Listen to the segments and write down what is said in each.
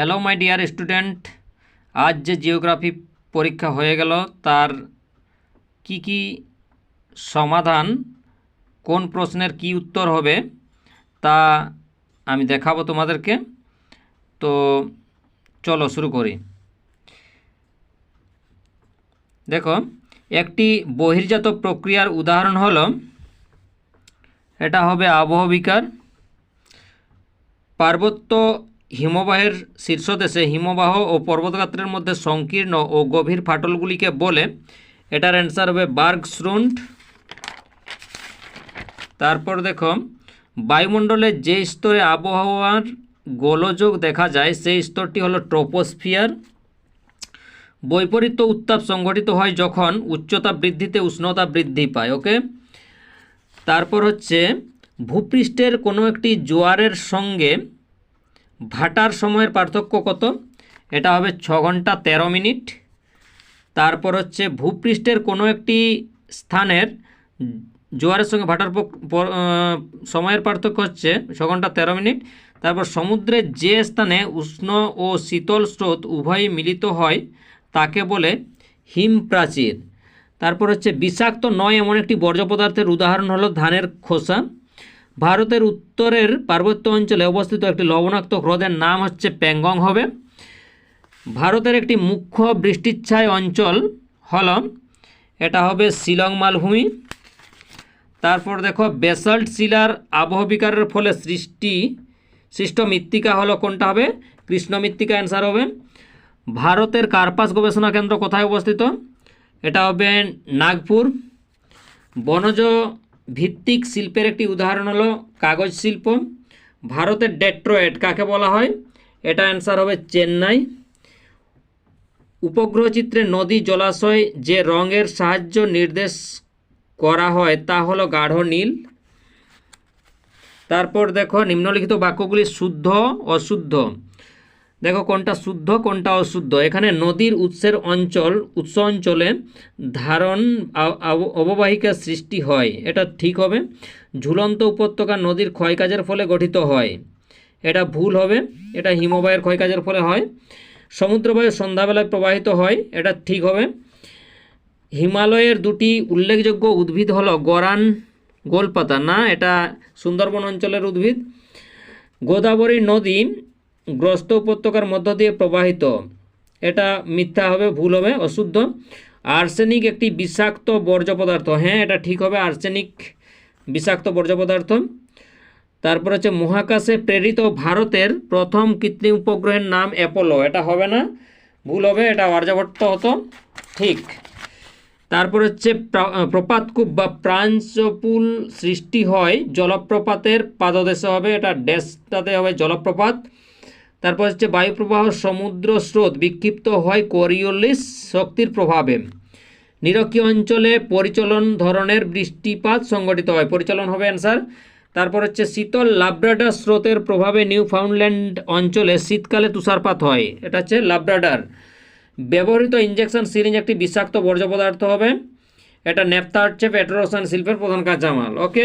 Hello my dear student আজ যে geography পরীক্ষা হয়ে গেল, তার কি কি সমাধান, কোন প্রশ্নের কি উত্তর হবে, তা আমি দেখাবো তোমাদেরকে। তো চলো শুরু করি। দেখো, একটি বহির্জাত প্রক্রিয়ার উদাহরণ হলো, এটা হবে আবহবিকার পার্বত্য হিমবাহের শীর্ষদেশে হিমবাহ ও পর্বতগাত্রের মধ্যে সংকীর্ণ ও গভীর ফাটলগুলিকে বলে এটার অ্যান্সার হবে বার্গশ্রুন্ড তারপর দেখো, বায়ুমণ্ডলে যে স্তরে আবহাওয়ার গোলযোগ দেখা যায়, সেই স্তরটি হলো ট্রোপোস্ফিয়ার। বৈপরীত্য উত্তাপ সংঘটিত হয় যখন উচ্চতা বৃদ্ধিতে উষ্ণতা বৃদ্ধি পায়, ওকে? তারপর হচ্ছে, ভূপৃষ্ঠের কোনো একটি জোয়ারের সঙ্গে ভাটার সময়ের পার্থক্য কত? এটা হবে ছ ঘণ্টা তেরো মিনিট। তারপর হচ্ছে ভূপৃষ্ঠের কোনো একটি স্থানের জোয়ারের সঙ্গে ভাটার সময়ের পার্থক্য হচ্ছে ছ ঘণ্টা তেরো মিনিট। তারপর সমুদ্রের যে স্থানে উষ্ণ ও শীতল স্রোত উভয়ই মিলিত হয়, তাকে বলে হিম প্রাচীর। তারপর হচ্ছে বিষাক্ত নয় এমন একটি বর্জ্য পদার্থের উদাহরণ হলো ধানের খোসা। ভারতের উত্তরের পার্বত্য অঞ্চলে অবস্থিত একটি লবণাক্ত হ্রদের নাম হচ্ছে প্যাংগং হবে। ভারতের একটি মুখ্য বৃষ্টিচ্ছায় অঞ্চল হল এটা হবে শিলং মালভূমি। তারপর দেখো, বেসাল্ট শিলার আবহবিকারের ফলে সৃষ্টি, সৃষ্ট মৃত্তিকা হলো কোনটা হবে? কৃষ্ণ মৃত্তিকা অ্যান্সার হবে। ভারতের কার্পাস গবেষণা কেন্দ্র কোথায় অবস্থিত? এটা হবে নাগপুর। বনজ ভিত্তিক শিল্পের একটি উদাহরণ হলো কাগজ শিল্প। ভারতের ডেট্রয়েট কাকে বলা হয়? এটা অ্যান্সার হবে চেন্নাই। উপগ্রহ চিত্রে নদী জলাশয় যে রঙের সাহায্য নির্দেশ করা হয় তা হলো গাঢ় নীল। তারপর দেখো নিম্নলিখিত বাক্যগুলি শুদ্ধ, অশুদ্ধ। দেখো কোনটা শুদ্ধ, কোনটা অশুদ্ধ। এখানে নদীর উৎসের অঞ্চল, উৎস অঞ্চলে ধারণ আব- সৃষ্টি হয়। এটা ঠিক হবে। ঝুলন্ত উপত্যকা নদীর ক্ষয়কাজের ফলে গঠিত হয়। এটা ভুল হবে। এটা হিমবাহের ক্ষয়কাজের ফলে হয়। সমুদ্রবায়ু সন্ধ্যাবেলায় প্রবাহিত হয়। এটা ঠিক হবে। হিমালয়ের দুটি উল্লেখযোগ্য উদ্ভিদ হলো গরান গোলপাতা। না, এটা সুন্দরবন অঞ্চলের উদ্ভিদ। গোদাবরী নদী গ্রস্ত উপত্যকার মধ্য দিয়ে প্রবাহিত। এটা মিথ্যা হবে, ভুল হবে, অশুদ্ধ। আর্সেনিক একটি বিষাক্ত বর্জ্য পদার্থ। হ্যাঁ এটা ঠিক হবে, আর্সেনিক বিষাক্ত বর্জ্য পদার্থ। তারপর হচ্ছে মহাকাশে প্রেরিত ভারতের প্রথম কৃত্রিম উপগ্রহের নাম অ্যাপোলো। এটা হবে না, ভুল হবে, এটা আর্যভট্ট হতো। ঠিক। তারপর হচ্ছে প্রপাতকূপ বা প্রাঞ্চপুল সৃষ্টি হয়, জলপ্রপাতের পাদদেশে হবে, এটা ড্যাশটাতে হবে, জলপ্রপাত। তারপর হচ্ছে বায়ুপ্রবাহ সমুদ্র স্রোত বিক্ষিপ্ত হয় কোরিওলিস শক্তির প্রভাবে। নিরক্ষীয় অঞ্চলে পরিচলন ধরনের বৃষ্টিপাত সংগঠিত হয়। পরিচলন হবে অ্যান্সার। তারপর হচ্ছে শীতল লাব্রাডার স্রোতের প্রভাবে নিউ ফাউন্ডল্যান্ড অঞ্চলে শীতকালে তুষারপাত হয়। এটা হচ্ছে লাব্রাডার। ব্যবহৃত ইঞ্জেকশন সিরিঞ্জ একটি বিষাক্ত বর্জ্য পদার্থ হবে। এটা নেপথা হচ্ছে পেট্রোরসায়ন শিল্পের প্রধান কাঁচামাল। ওকে?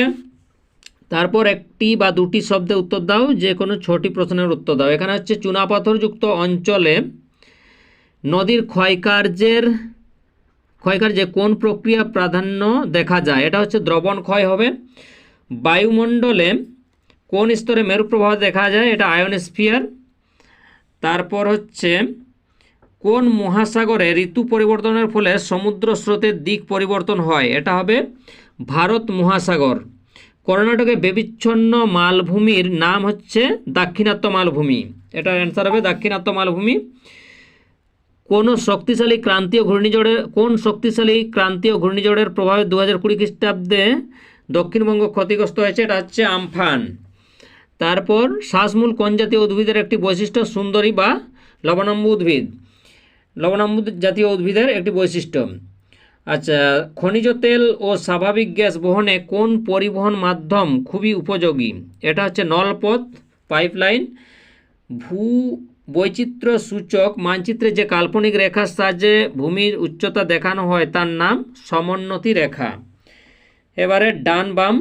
তারপর একটি বা দুটি শব্দে উত্তর দাও, যে কোনো ছটি প্রশ্নের উত্তর দাও। এখানে হচ্ছে চুনাপাথরযুক্ত অঞ্চলে নদীর ক্ষয়কার্যের, ক্ষয়কার্যে কোন প্রক্রিয়া প্রাধান্য দেখা যায়? এটা হচ্ছে দ্রবণ ক্ষয় হবে। বায়ুমণ্ডলে কোন স্তরে মেরু প্রবাহ দেখা যায়? এটা আয়নস্ফিয়ার। তারপর হচ্ছে কোন মহাসাগরে ঋতু পরিবর্তনের ফলে সমুদ্র স্রোতের দিক পরিবর্তন হয়? এটা হবে ভারত মহাসাগর। কর্ণাটকে বেবিচ্ছন্ন মালভূমির নাম হচ্ছে দাক্ষিণাত্য মালভূমি। এটার অ্যান্সার হবে দাক্ষিণাত্য মালভূমি। কোন শক্তিশালী ক্রান্তীয় ঘূর্ণিঝড়ের কোন শক্তিশালী ক্রান্তীয় ঘূর্ণিঝড়ের প্রভাবে দু হাজার কুড়ি খ্রিস্টাব্দে দক্ষিণবঙ্গ ক্ষতিগ্রস্ত হয়েছে, এটা হচ্ছে আমফান। তারপর শ্বাসমূল কোন জাতীয় উদ্ভিদের একটি বৈশিষ্ট্য? সুন্দরী বা লবণাম্বু উদ্ভিদ। লবণাম্বু জাতীয় উদ্ভিদের একটি বৈশিষ্ট্য। আচ্ছা খনিজ তেল ও স্বাভাবিক গ্যাস বহনে কোন পরিবহন মাধ্যম খুবই উপযোগী? এটা হচ্ছে নলপথ, পাইপলাইন ভূ বৈচিত্র্য সূচক মানচিত্রে যে কাল্পনিক রেখার সাহায্যে ভূমির উচ্চতা দেখানো হয় তার নাম সমোন্নতি রেখা। এবারে ডান বাম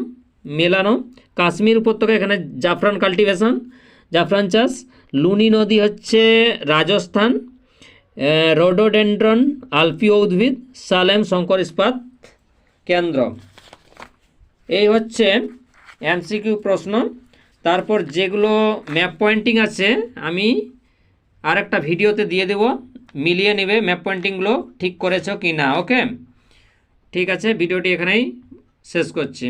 মেলানো, কাশ্মীর উপত্যকা এখানে জাফরান কাল্টিভেশন, জাফরান চাষ, লুনি নদী হচ্ছে রাজস্থান রোডোডেন্ড্রন আলপীয় উদ্ভিদ সালেম শঙ্কর ইস্পাত কেন্দ্র। এই হচ্ছে এমসিকিউ প্রশ্ন। তারপর যেগুলো ম্যাপ পয়েন্টিং আছে, আমি আরেকটা ভিডিওতে দিয়ে দেব। মিলিয়ে নেবে ম্যাপ পয়েন্টিংগুলো ঠিক করেছ কি না ওকে? ঠিক আছে, ভিডিওটি এখানেই শেষ করছি।